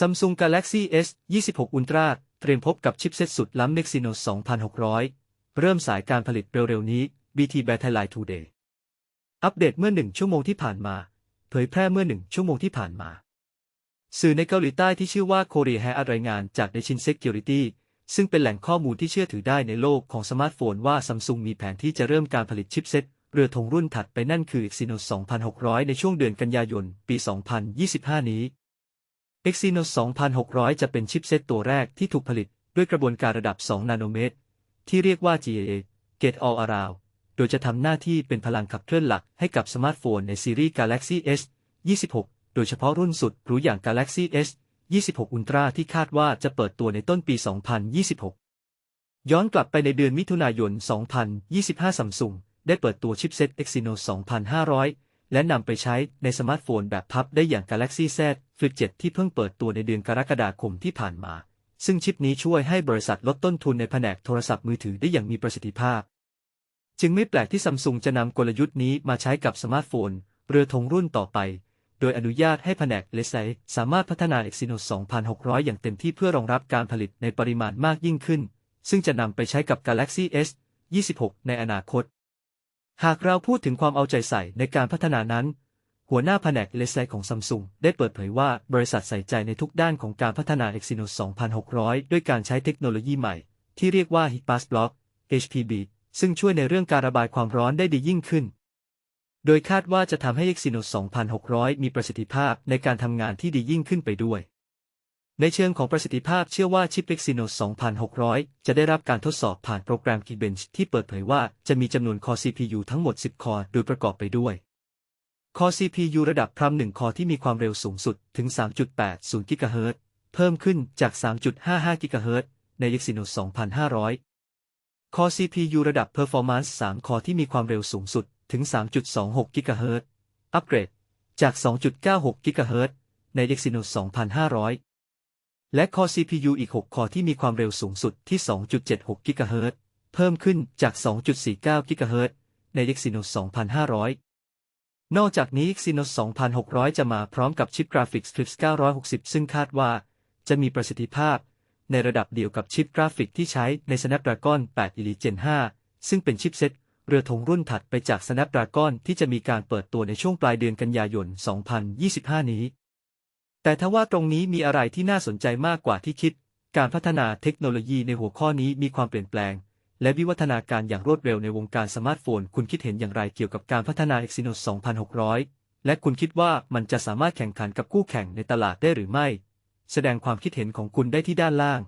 Samsung Galaxy S 26 Ultra เตรียมพบกับชิปเซ็ตสุดล้ำ Exynos 2600 เริ่มสายการผลิตเร็วๆนี้ BT Battleline Today อัปเดตเมื่อหนึ่งชั่วโมงที่ผ่านมา เผยแพร่เมื่อหนึ่งชั่วโมงที่ผ่านมา สื่อในเกาหลีใต้ที่ชื่อว่า Korea h a รายงานจาก Nation Security ซึ่งเป็นแหล่งข้อมูลที่เชื่อถือได้ในโลกของสมาร์ทโฟนว่า Samsung มีแผนที่จะเริ่มการผลิตชิปเซ็ตเรือธงรุ่นถัดไปนั่นคือ Exynos 2600 ในช่วงเดือนกันยายน ปี 2025 นี้ Exynos 2600 จะเป็นชิปเซตตัวแรกที่ถูกผลิตด้วยกระบวนการระดับ 2 นาโนเมตร ที่เรียกว่า GAA Gate All Around โดยจะทำหน้าที่เป็นพลังขับเคลื่อนหลักให้กับสมาร์ทโฟนในซีรีส์ Galaxy S 26 โดยเฉพาะรุ่นสุดหรูอย่าง Galaxy S 26 Ultra ที่คาดว่าจะเปิดตัวในต้นปี 2026 ย้อนกลับไปในเดือนมิถุนายน 2025 Samsung ได้เปิดตัวชิปเซต Exynos 2500 และนำไปใช้ในสมาร์ทโฟนแบบพับได้อย่าง Galaxy Z Flip 7 ที่เพิ่งเปิดตัวในเดือนกรกฎาคมที่ผ่านมา ซึ่งชิปนี้ช่วยให้บริษัทลดต้นทุนในแผนกโทรศัพท์มือถือได้อย่างมีประสิทธิภาพ จึงไม่แปลกที่ซัมซุงจะนำกลยุทธ์นี้มาใช้กับสมาร์ทโฟน เรือธงรุ่นต่อไป โดยอนุญาตให้แผนกเลสไซสามารถพัฒนา Exynos 2600 อย่างเต็มที่เพื่อรองรับการผลิตในปริมาณมากยิ่งขึ้น ซึ่งจะนำไปใช้กับ Galaxy S 26 ในอนาคต หากเราพูดถึงความเอาใจใส่ในการพัฒนานั้น หัวหน้าแผนกเลสไซของซัมซุงได้เปิดเผยว่าบริษัทใส่ใจในทุกด้านของการพัฒนา Exynos 2600 ด้วยการใช้เทคโนโลยีใหม่ ที่เรียกว่า High Block HPB ซึ่งช่วยในเรื่องการระบายความร้อนได้ดียิ่งขึ้น โดยคาดว่าจะทำให้ Exynos 2600 มีประสิทธิภาพในการทำงานที่ดียิ่งขึ้นไปด้วย ในเชิงของประสิทธิภาพเชื่อว่าชิป Exynos 2600 จะได้รับการทดสอบผ่านโปรแกรม Geekbench ที่เปิดเผยว่าจะมีจำนวนคอ CPU ทั้งหมด 10 คอโดยประกอบไปด้วย คอ CPU ระดับพรัม1คอที่มีความเร็วสูงสุดถึง 3.80 GHz เพิ่มขึ้นจาก 3.55 GHz ใน Exynos 2500 คอ CPU ระดับ Performance 3 คอที่มีความเร็วสูงสุดถึง 3.26 GHz อัปเกรดจาก 2.96 GHz ใน Exynos 2500 และคอ CPU อีก 6 คอที่มีความเร็วสูงสุดที่ 2.76 GHz เพิ่มขึ้นจาก 2.49 GHz ใน Exynos 2500 นอกจากนี้ Exynos 2600 จะมาพร้อมกับชิปกราฟิกส์ Strix 960 ซึ่งคาดว่าจะมีประสิทธิภาพ ในระดับเดียวกับชิปกราฟิกที่ใช้ใน Snapdragon 8 Elite Gen 5 ซึ่งเป็นชิปเซ็ตเรือธงรุ่นถัดไปจาก Snapdragon ที่จะมีการเปิดตัวในช่วงปลายเดือนกันยายน 2025 นี้ แต่ถ้าว่าตรงนี้มีอะไรที่น่าสนใจมากกว่าที่คิด การพัฒนาเทคโนโลยีในหัวข้อนี้มีความเปลี่ยนแปลง และวิวัฒนาการอย่างรวดเร็วในวงการสมาร์ทโฟน คุณคิดเห็นอย่างไรเกี่ยวกับการพัฒนา Exynos 2600 และคุณคิดว่ามันจะสามารถแข่งขันกับคู่แข่งในตลาดได้หรือไม่ แสดงความคิดเห็นของคุณได้ที่ด้านล่าง